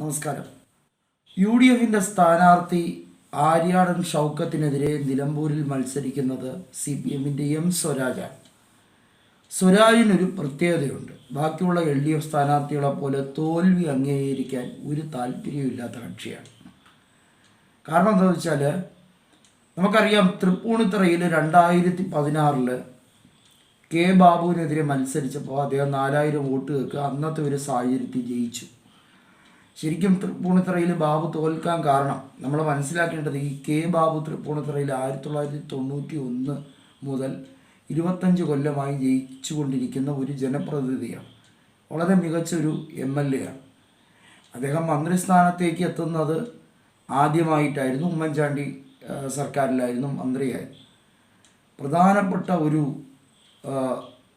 നമസ്കാരം. U D എഫിന്റെ സ്ഥാനാർത്ഥി ആര്യാടൻ ഷൗക്കത്തിനെതിരെ നിലമ്പൂരിൽ മത്സരിക്കുന്നത് സി പി എമ്മിന്റെ എം സ്വരാജാണ്. സ്വരാജിനൊരു പ്രത്യേകതയുണ്ട്. ബാക്കിയുള്ള എൽ ഡി എഫ് സ്ഥാനാർത്ഥികളെ പോലെ തോൽവി അംഗീകരിക്കാൻ ഒരു താല്പര്യമില്ലാത്ത കക്ഷിയാണ്. കാരണം എന്താ വെച്ചാൽ നമുക്കറിയാം തൃപ്പൂണിത്തറയിൽ രണ്ടായിരത്തി പതിനാറിൽ കെ ബാബുവിനെതിരെ മത്സരിച്ചപ്പോൾ അദ്ദേഹം നാലായിരം വോട്ട് കേൾക്കുക അന്നത്തെ ഒരു സാഹചര്യത്തിൽ ജയിച്ചു. ശരിക്കും തൃപ്പൂണിത്തറയിൽ ബാബു തോൽക്കാൻ കാരണം നമ്മൾ മനസ്സിലാക്കേണ്ടത് ഈ കെ ബാബു തൃപ്പൂണിത്തറയിൽ ആയിരത്തി തൊള്ളായിരത്തി തൊണ്ണൂറ്റി ഒന്ന് മുതൽ ഇരുപത്തഞ്ച് കൊല്ലമായി ജയിച്ചുകൊണ്ടിരിക്കുന്ന ഒരു ജനപ്രതിനിധിയാണ്. വളരെ മികച്ചൊരു എം എൽ എ ആണ് അദ്ദേഹം മന്ത്രിസ്ഥാനത്തേക്ക് എത്തുന്നത് ആദ്യമായിട്ടായിരുന്നു. ഉമ്മൻചാണ്ടി സർക്കാരിലായിരുന്നു മന്ത്രിയായി പ്രധാനപ്പെട്ട ഒരു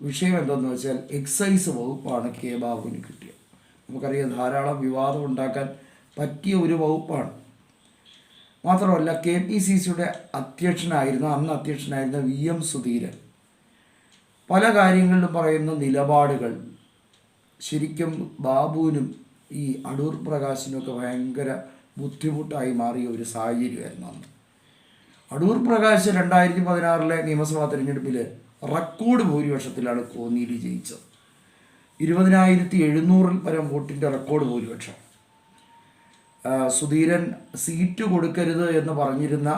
വിഷയം എന്തെന്ന് വെച്ചാൽ എക്സൈസ് വകുപ്പാണ് കെ ബാബുവിന് കിട്ടിയത്. നമുക്കറിയാം ധാരാളം വിവാദം ഉണ്ടാക്കാൻ പറ്റിയ ഒരു വകുപ്പാണ്. മാത്രമല്ല കെ പി സി സിയുടെ അധ്യക്ഷനായിരുന്ന അന്ന് അധ്യക്ഷനായിരുന്ന വി എം സുധീരൻ പല കാര്യങ്ങളിലും പറയുന്ന നിലപാടുകൾ ശരിക്കും ബാബുവിനും ഈ അടൂർ പ്രകാശിനൊക്കെ ഭയങ്കര ബുദ്ധിമുട്ടായി മാറിയ ഒരു സാഹചര്യമായിരുന്നു അന്ന്. അടൂർ പ്രകാശ് രണ്ടായിരത്തി പതിനാറിലെ നിയമസഭാ തെരഞ്ഞെടുപ്പിൽ റെക്കോർഡ് ഭൂരിപക്ഷത്തിലാണ് കോന്നിയിൽ ജയിച്ചത്. ഇരുപതിനായിരത്തി എഴുന്നൂറിൽ പരം വോട്ടിന്റെ റെക്കോർഡ് ഭൂരിപക്ഷം. സുധീരൻ സീറ്റ് കൊടുക്കരുത് എന്ന് പറഞ്ഞിരുന്ന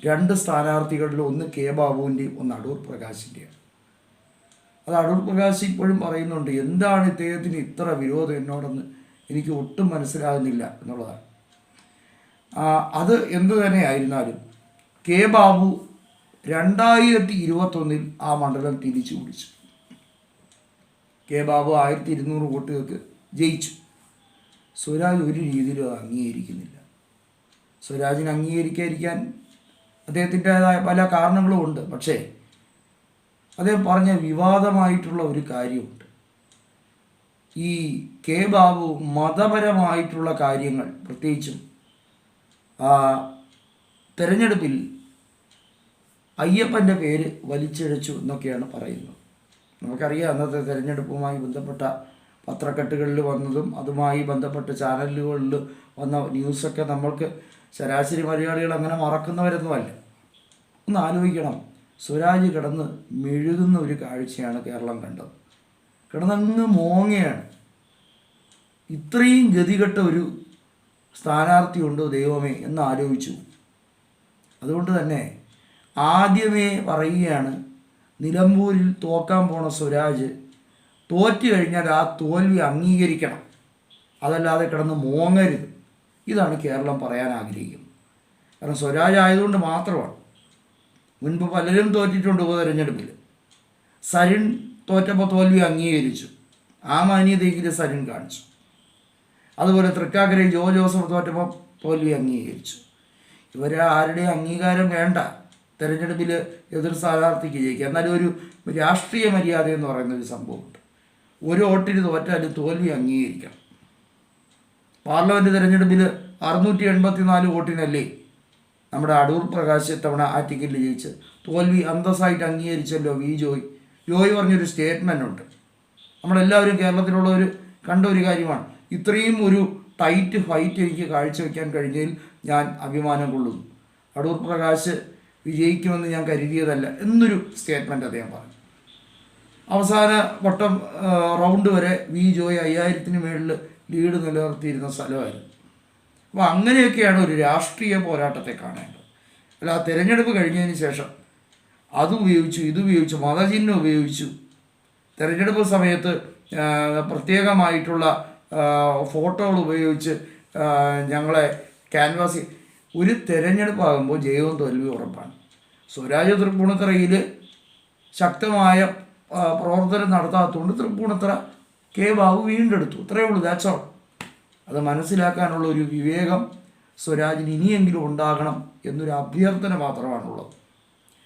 രണ്ട് സ്ഥാനാർത്ഥികളിൽ ഒന്ന് കെ ബാബുവിന്റെയും ഒന്ന് അടൂർ പ്രകാശിന്റെയാണ് അത് അടൂർ പ്രകാശ് ഇപ്പോഴും പറയുന്നുണ്ട് എന്താണ് ഇദ്ദേഹത്തിന് ഇത്ര വിരോധം എന്നോടെന്ന് എനിക്ക് ഒട്ടും മനസ്സിലാകുന്നില്ല എന്നുള്ളതാണ്. അത് എന്തു തന്നെ ആയിരുന്നാലും കെ ബാബു രണ്ടായിരത്തി ഇരുപത്തൊന്നിൽ ആ മണ്ഡലം തിരിച്ചു പിടിച്ചു കെ ബാബു ആയിരത്തി ഇരുന്നൂറ് വോട്ടുകൾക്ക് ജയിച്ചു. സ്വരാജ് ഒരു രീതിയിലും അംഗീകരിക്കുന്നില്ല. സ്വരാജിന് അംഗീകരിക്കാതിരിക്കാൻ അദ്ദേഹത്തിന്റെതായ പല കാരണങ്ങളും ഉണ്ട്. പക്ഷേ അദ്ദേഹം പറഞ്ഞ വിവാദമായിട്ടുള്ള ഒരു കാര്യമുണ്ട്. ഈ കെ ബാബു മതപരമായിട്ടുള്ള കാര്യങ്ങൾ പ്രത്യേകിച്ചും ആ, തെരഞ്ഞെടുപ്പിൽ അയ്യപ്പന്റെ പേര് വലിച്ചിഴച്ചു എന്നൊക്കെയാണ് പറയുന്നത്. നമുക്കറിയാം അന്നത്തെ തിരഞ്ഞെടുപ്പുമായി ബന്ധപ്പെട്ട പത്രക്കെട്ടുകളിൽ വന്നതും അതുമായി ബന്ധപ്പെട്ട ചാനലുകളിൽ വന്ന ന്യൂസൊക്കെ നമ്മൾക്ക് ശരാശരി മലയാളികൾ അങ്ങനെ മറക്കുന്നവരൊന്നുമല്ല ഒന്ന് ആലോചിക്കണം. സ്വരാജ് കിടന്ന് മെഴുകുന്ന ഒരു കാഴ്ചയാണ് കേരളം കണ്ടത്. കിടന്നങ്ങ് മോങ്ങയാണ്. ഇത്രയും ഗതികെട്ട ഒരു സ്ഥാനാർത്ഥിയുണ്ടോ ദൈവമേ എന്ന് ആലോചിച്ചു. അതുകൊണ്ട് തന്നെ ആദ്യമേ പറയുകയാണ് നിലമ്പൂരിൽ തോക്കാൻ പോണ സ്വരാജ് തോറ്റു കഴിഞ്ഞാൽ ആ തോൽവി അംഗീകരിക്കണം. അതല്ലാതെ കിടന്ന് മോങ്ങരുത്. ഇതാണ് കേരളം പറയാൻ ആഗ്രഹിക്കുന്നത്. കാരണം സ്വരാജ് ആയതുകൊണ്ട് മാത്രമാണ്. മുൻപ് പലരും തോറ്റിട്ടുണ്ട് ഉപതെരഞ്ഞെടുപ്പിൽ. സരിൻ തോറ്റപ്പോൾ തോൽവി അംഗീകരിച്ചു. ആ മാന്യതയെങ്കിലും സരിൻ കാണിച്ചു. അതുപോലെ തൃക്കാക്കരയിൽ ജോ ജോസഫ് തോറ്റപ്പോൾ തോൽവി അംഗീകരിച്ചു. ഇവരെ ആരുടെയും അംഗീകാരം വേണ്ട. തെരഞ്ഞെടുപ്പിൽ എതിർ സ്ഥാനാർത്ഥിക്ക് ജയിക്കുക. എന്നാലും ഒരു രാഷ്ട്രീയ മര്യാദ എന്ന് പറയുന്ന ഒരു സംഭവമുണ്ട്. ഒരു വോട്ടിന് തോറ്റാലും തോൽവി അംഗീകരിക്കണം. പാർലമെന്റ് തെരഞ്ഞെടുപ്പിൽ അറുന്നൂറ്റി എൺപത്തി നാല് വോട്ടിനല്ലേ നമ്മുടെ അടൂർ പ്രകാശ് ഇത്തവണ ആ ടിക്കറ്റിൽ ജയിച്ച് തോൽവി അന്തസ്സായിട്ട് അംഗീകരിച്ചല്ലോ വി ജോയ്. ജോയ് പറഞ്ഞൊരു സ്റ്റേറ്റ്മെന്റ് ഉണ്ട്. നമ്മളെല്ലാവരും കേരളത്തിലുള്ളവർ കണ്ട ഒരു കാര്യമാണ്. ഇത്രയും ഒരു ടൈറ്റ് ഫൈറ്റ് എനിക്ക് കാഴ്ചവെക്കാൻ കഴിഞ്ഞതിൽ ഞാൻ അഭിമാനം കൊള്ളുന്നു. അടൂർ പ്രകാശ് വിജയിക്കുമെന്ന് ഞാൻ കരുതിയതല്ല എന്നൊരു സ്റ്റേറ്റ്മെന്റ് അദ്ദേഹം പറഞ്ഞു. അവസാന വട്ടം റൗണ്ട് വരെ വി ജോയ് അയ്യായിരത്തിന് മേളിൽ ലീഡ് നിലനിർത്തിയിരുന്ന സ്ഥലമായിരുന്നു. അപ്പോൾ അങ്ങനെയൊക്കെയാണ് ഒരു രാഷ്ട്രീയ പോരാട്ടത്തെ കാണേണ്ടത്. അല്ല തിരഞ്ഞെടുപ്പ് കഴിഞ്ഞതിന് ശേഷം അതുപയോഗിച്ചു ഇതുപയോഗിച്ചു മതചിഹ്നം ഉപയോഗിച്ചു തിരഞ്ഞെടുപ്പ് സമയത്ത് പ്രത്യേകമായിട്ടുള്ള ഫോട്ടോകൾ ഉപയോഗിച്ച് ഞങ്ങളെ ക്യാൻവാസ് ഒരു തെരഞ്ഞെടുപ്പാകുമ്പോൾ ജയവും തോൽവി ഉറപ്പാണ്. സ്വരാജ് തൃപ്പൂണിത്തറയിൽ ശക്തമായ പ്രവർത്തനം നടത്താത്തതുകൊണ്ട് തൃപ്പൂണിത്തറ കെ ബാബു വീണ്ടെടുത്തു. ഇത്രയേ ഉള്ളൂ ദാറ്റ്സ് ഓൾ അത് മനസ്സിലാക്കാനുള്ള ഒരു വിവേകം സ്വരാജിന് ഇനിയെങ്കിലും ഉണ്ടാകണം എന്നൊരു അഭ്യർത്ഥന മാത്രമാണുള്ളത്.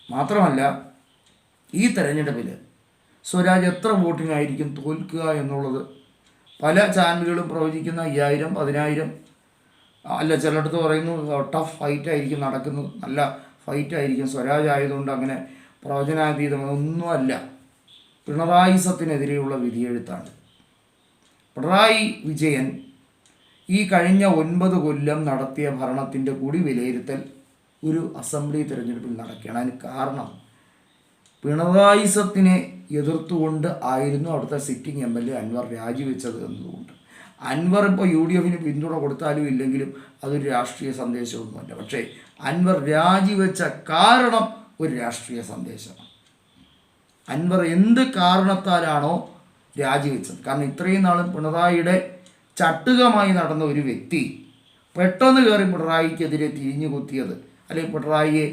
മാത്രമല്ല ഈ തെരഞ്ഞെടുപ്പിൽ സ്വരാജ് എത്ര വോട്ടിനായിരിക്കും തോൽക്കുക എന്നുള്ളത് പല ചാനലുകളും പ്രവചിക്കുന്ന അയ്യായിരം പതിനായിരം അല്ല ചിലയിടത്ത് പറയുന്നു ടഫ് ഫൈറ്റ് ആയിരിക്കും നടക്കുന്നത് നല്ല ഫൈറ്റ് ആയിരിക്കും. സ്വരാജ് ആയതുകൊണ്ട് അങ്ങനെ പ്രവചനാതീതം പിണറായി സത്തിനെതിരെയുള്ള വിധിയെഴുത്താണ്. പിണറായി വിജയൻ ഈ കഴിഞ്ഞ ഒൻപത് കൊല്ലം നടത്തിയ ഭരണത്തിന്റെ കൂടി വിലയിരുത്തൽ ഒരു അസംബ്ലി തിരഞ്ഞെടുപ്പിൽ നടക്കുകയാണ്. അതിന് കാരണം പിണറായി സത്തിനെ എതിർത്തുകൊണ്ട് ആയിരുന്നു അവിടുത്തെ sitting M L A Anvar രാജിവെച്ചത് എന്നതുകൊണ്ട് അൻവർ ഇപ്പോൾ യു ഡി എഫിന് പിന്തുണ കൊടുത്താലും ഇല്ലെങ്കിലും അതൊരു രാഷ്ട്രീയ സന്ദേശമൊന്നുമല്ല. പക്ഷേ അൻവർ രാജിവെച്ച കാരണം ഒരു രാഷ്ട്രീയ സന്ദേശമാണ്. അൻവർ എന്ത് കാരണത്താലാണോ രാജിവെച്ചത്? കാരണം ഇത്രയും നാളും പിണറായിയുടെ ചട്ടുകമായി നടന്ന ഒരു വ്യക്തി പെട്ടെന്ന് കയറി പിണറായിക്കെതിരെ തിരിഞ്ഞു കുത്തിയത് അല്ലെങ്കിൽ പിണറായിയെ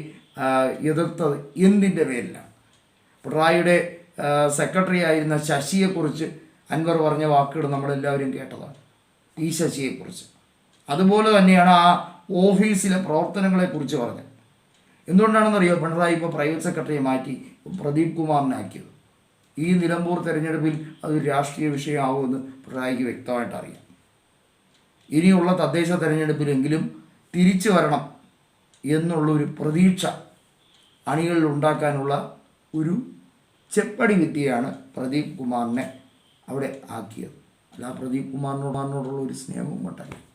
എതിർത്തത് എന്തിന്റെ പേരിലാണ്? പിണറായിയുടെ സെക്രട്ടറി ആയിരുന്ന ശശിയെക്കുറിച്ച് അൻവർ പറഞ്ഞ വാക്കുകൾ നമ്മളെല്ലാവരും കേട്ടതാണ്. ഈ ശശിയെക്കുറിച്ച് അതുപോലെ തന്നെയാണ് ആ ഓഫീസിലെ പ്രവർത്തനങ്ങളെക്കുറിച്ച് പറഞ്ഞത്. എന്തുകൊണ്ടാണെന്നറിയോ? പിണറായി ഇപ്പോൾ പ്രൈവറ്റ് സെക്രട്ടറിയെ മാറ്റി പ്രദീപ് കുമാറിനാക്കിയത്. ഈ നിലമ്പൂർ തെരഞ്ഞെടുപ്പിൽ അതൊരു രാഷ്ട്രീയ വിഷയമാകുമെന്ന് പിണറായിക്ക് വ്യക്തമായിട്ട് അറിയാം. ഇനിയുള്ള തദ്ദേശ തെരഞ്ഞെടുപ്പിലെങ്കിലും തിരിച്ചു വരണം എന്നുള്ളൊരു പ്രതീക്ഷ അണികളിൽ ഉണ്ടാക്കാനുള്ള ഒരു ചെപ്പടി വിദ്യയാണ് പ്രദീപ് കുമാറിനെ. അവിടെ ആക്കിയത്. അല്ല പ്രദീപ് കുമാറിനോട് കുമാറിനോടുള്ള ഒരു സ്നേഹവും കൊണ്ടല്ല.